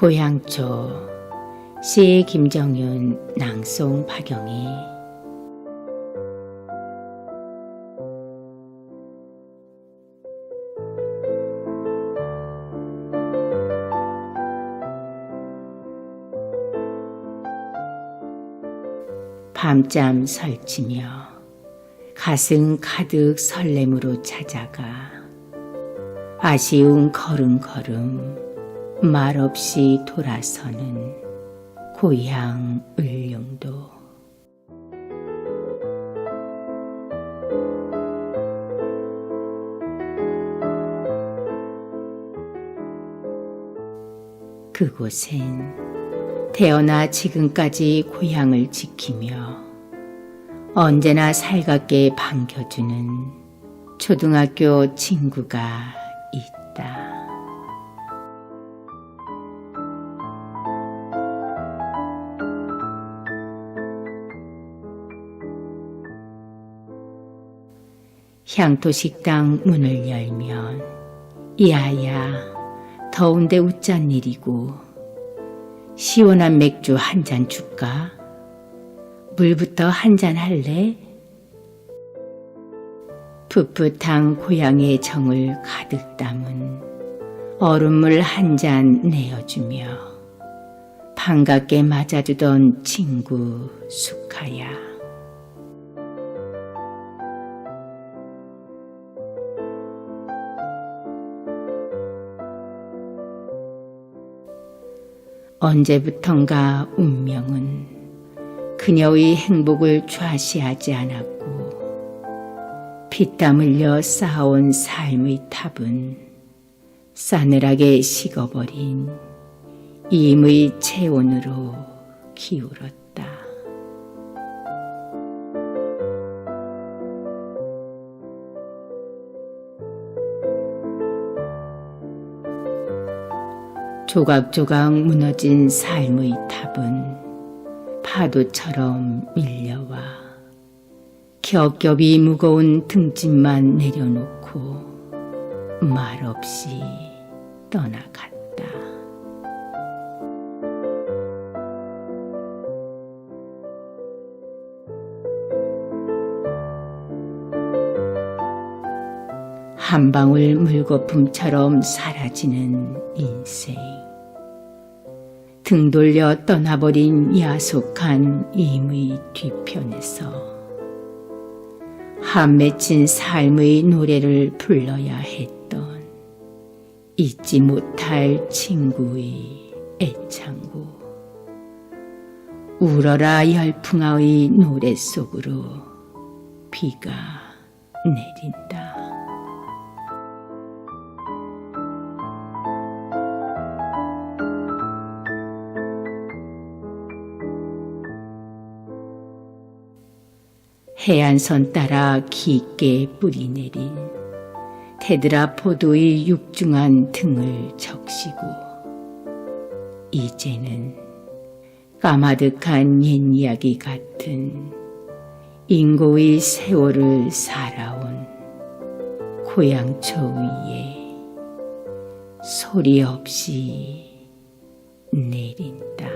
고향초 시 김정윤 낭송 박영희. 밤잠 설치며 가슴 가득 설렘으로 찾아가 아쉬운 걸음걸음 말없이 돌아서는 고향 을룡도 그곳엔 태어나 지금까지 고향을 지키며 언제나 살갑게 반겨주는 초등학교 친구가 있다. 향토 식당 문을 열면 야야 더운데 웃잔 일이고 시원한 맥주 한 잔 줄까? 물부터 한 잔 할래? 풋풋한 고향의 정을 가득 담은 얼음물 한 잔 내어주며 반갑게 맞아주던 친구 수카야. 언제부턴가 운명은 그녀의 행복을 좌시하지 않았고 피땀 흘려 쌓아온 삶의 탑은 싸늘하게 식어버린 임의 체온으로 기울었다. 조각조각 무너진 삶의 탑은 파도처럼 밀려와 겹겹이 무거운 등짐만 내려놓고 말없이 떠나갔다. 한 방울 물거품처럼 사라지는 인생. 등 돌려 떠나버린 야속한 임의 뒤편에서 한 맺힌 삶의 노래를 불러야 했던 잊지 못할 친구의 애창고 울어라 열풍아의 노래 속으로 비가 내린다. 해안선 따라 깊게 뿌리 내린 테드라 포도의 육중한 등을 적시고 이제는 까마득한 옛 이야기 같은 인고의 세월을 살아온 고향초 위에 소리 없이 내린다.